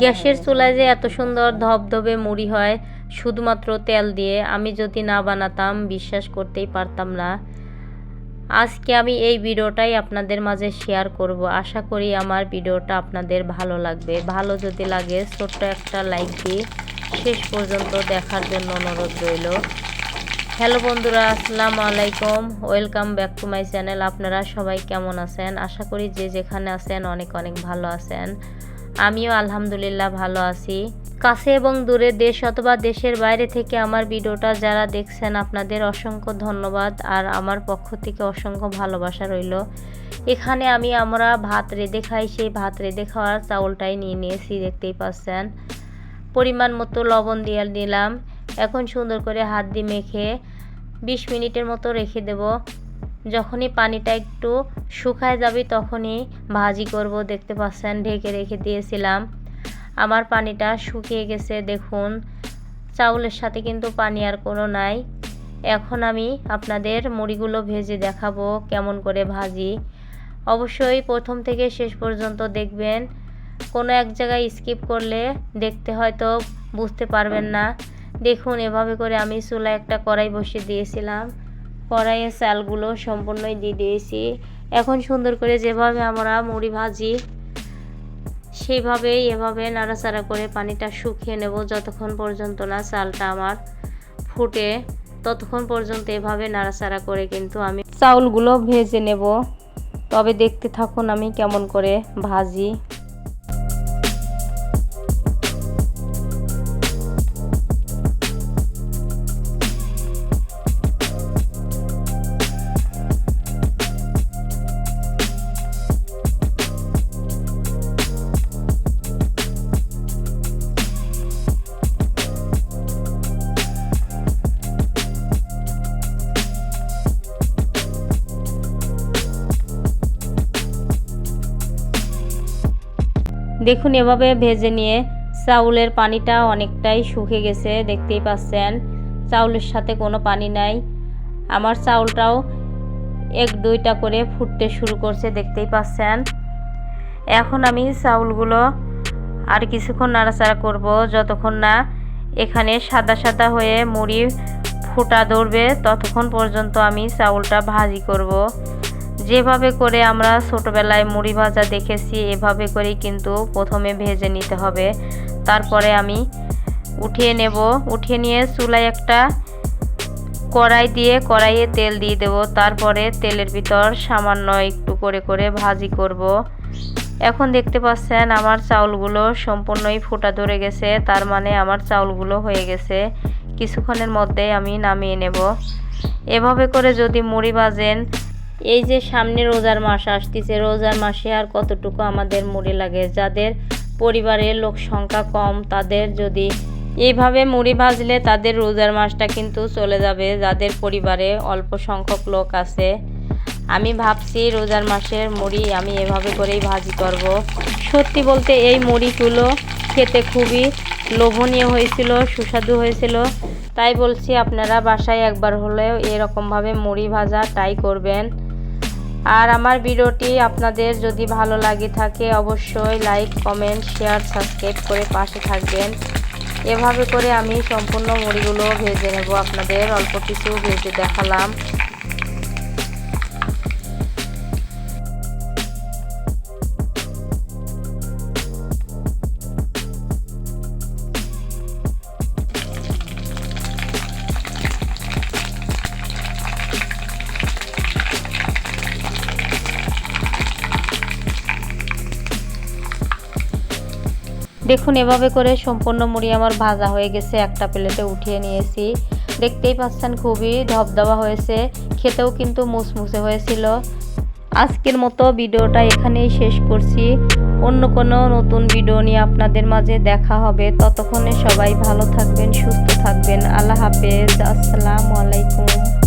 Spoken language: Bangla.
গ্যাসের চুলায় যে এত সুন্দর ধবধবে মুড়ি হয় শুধুমাত্র তেল দিয়ে আমি যদি না বানাতাম বিশ্বাস করতেই পারতাম না। আজকে আমি এই ভিডিওটাই আপনাদের মাঝে শেয়ার করব। আশা করি আমার ভিডিওটা আপনাদের ভালো লাগবে। ভালো যদি লাগে ছোট্ট একটা লাইক দিয়ে শেষ পর্যন্ত দেখার জন্য অনুরোধ রইল। হ্যালো বন্ধুরা আসসালামু আলাইকুম। Welcome back to my channel আপনারা সবাই কেমন আছেন? আশা করি যে যেখানে আছেন অনেক অনেক ভালো আছেন। আমিও আলহামদুলিল্লাহ ভালো আছি। কাছে এবং দূরে দেশ অথবা দেশের বাইরে থেকে আমার ভিডিওটা যারা দেখছেন, আপনাদের অসংখ্য ধন্যবাদ আর আমার পক্ষ থেকে অসংখ্য ভালোবাসা রইল। এখানে আমি আমরা ভাত রেঁধে খাই, সেই ভাত রেঁধে খাওয়ার চাউলটাই নিয়ে নিয়েছি, দেখতেই পাচ্ছেন। পরিমাণ মতো লবণ দিয়ে নিলাম। এখন সুন্দর করে হাত দিয়ে মেখে বিশ মিনিটের মতো রেখে দেব। যখনই পানিটা একটু শুকায় যাবে তখনই ভাজি করব, দেখতে পাচ্ছেন, ঢেকে রেখে দিয়েছিলাম। আমার পানিটা শুকিয়ে গেছে, দেখুন। চাউলের সাথে কিন্তু পানি আর কোনো নাই। এখন আমি আপনাদের মুড়িগুলো ভেজে দেখাবো কেমন করে ভাজি। অবশ্যই প্রথম থেকে শেষ পর্যন্ত দেখবেন। কোনো এক জায়গায় স্কিপ করলে দেখতে হয়তো বুঝতে পারবেন না। দেখুন, এভাবে করে আমি চুলা একটা কড়াই বসিয়ে দিয়েছিলাম। কড়াইয়ে চালগুলো সম্পূর্ণই দিয়ে দিয়েছি। এখন সুন্দর করে যেভাবে আমরা মুড়ি ভাজি, সেইভাবেই এভাবে নাড়াচাড়া করে পানিটা শুকিয়ে নেব যতক্ষণ পর্যন্ত না চালটা আমার ফুটে, ততক্ষণ পর্যন্ত এভাবে নাড়াচাড়া করে কিন্তু আমি চাউলগুলো ভেজে নেব। তবে দেখতে থাকুন আমি কেমন করে ভাজি। দেখুন, এভাবে ভেজে নিয়ে চাউলের পানিটা অনেকটাই শুকে গেছে, দেখতেই পাচ্ছেন। চাউলের সাথে কোনো পানি নাই। আমার চাউলটাও এক, দুইটা করে ফুটতে শুরু করছে, দেখতেই পাচ্ছেন। এখন আমি চাউলগুলো আর কিছুক্ষণ নাড়াচাড়া করব, যতক্ষণ না এখানে সাদা সাদা হয়ে মুড়ি ফোটা ধরবে, ততক্ষণ পর্যন্ত আমি চাউলটা ভাজি করব। যেভাবে করে আমরা ছোটোবেলায় মুড়ি ভাজা দেখেছি, এভাবে করেই কিন্তু প্রথমে ভেজে নিতে হবে। তারপরে আমি উঠিয়ে নেব। উঠিয়ে নিয়ে চুলায় একটা কড়াই দিয়ে কড়াইয়ে তেল দিয়ে দেব। তারপরে তেলের ভিতর সামান্য একটু করে করে ভাজি করব। এখন দেখতে পাচ্ছেন আমার চাউলগুলো সম্পূর্ণই ফোটা ধরে গেছে। তার মানে আমার চাউলগুলো হয়ে গেছে। কিছুক্ষণের মধ্যেই আমি নামিয়ে নেব। এভাবে করে যদি মুড়ি ভাজেন এই যে সামনে রোজার মাস আসতেছে, রোজার মাসে আর কতটুকু আমাদের মুড়ি লাগে? যাদের পরিবারের লোক সংখ্যা কম, তাদের যদি এইভাবে মুড়ি ভাজলে তাদের রোজার মাসটা কিন্তু চলে যাবে। যাদের পরিবারে অল্প সংখ্যক লোক আছে, আমি ভাবছি রোজার মাসের মুড়ি আমি এভাবে করেই ভাজি করব। সত্যি বলতে এই মুড়িগুলো খেতে খুবই লোভনীয় হয়েছিল, সুস্বাদু হয়েছিল। তাই বলছি আপনারা বাসায় একবার হলেও এরকমভাবে মুড়ি ভাজা ট্রাই করবেন। আর আমার ভিডিওটি আপনাদের যদি ভালো লাগে থাকে অবশ্যই লাইক কমেন্ট শেয়ার সাবস্ক্রাইব করে পাশে থাকবেন। এভাবে করে আমি সম্পূর্ণ মুড়িগুলো ভেজে নেব। আপনাদের অল্প কিছু ভেজে দেখালাম। দেখুন, এভাবে করে সম্পূর্ণ মুড়ি আমার ভাজা হয়ে গেছে। একটা প্লেটে উঠিয়ে নিয়েছি। দেখতেই পাচ্ছেন, খুবই ধবধবা হয়েছে। খেতেও কিন্তু মুসমুসে হয়েছিল। আজকের মতো ভিডিওটা এখানেই শেষ করছি। অন্য কোনো নতুন ভিডিও নিয়ে আপনাদের মাঝে দেখা হবে। ততক্ষণে সবাই ভালো থাকবেন, সুস্থ থাকবেন। আল্লাহ হাফেজ। আসসালামু আলাইকুম।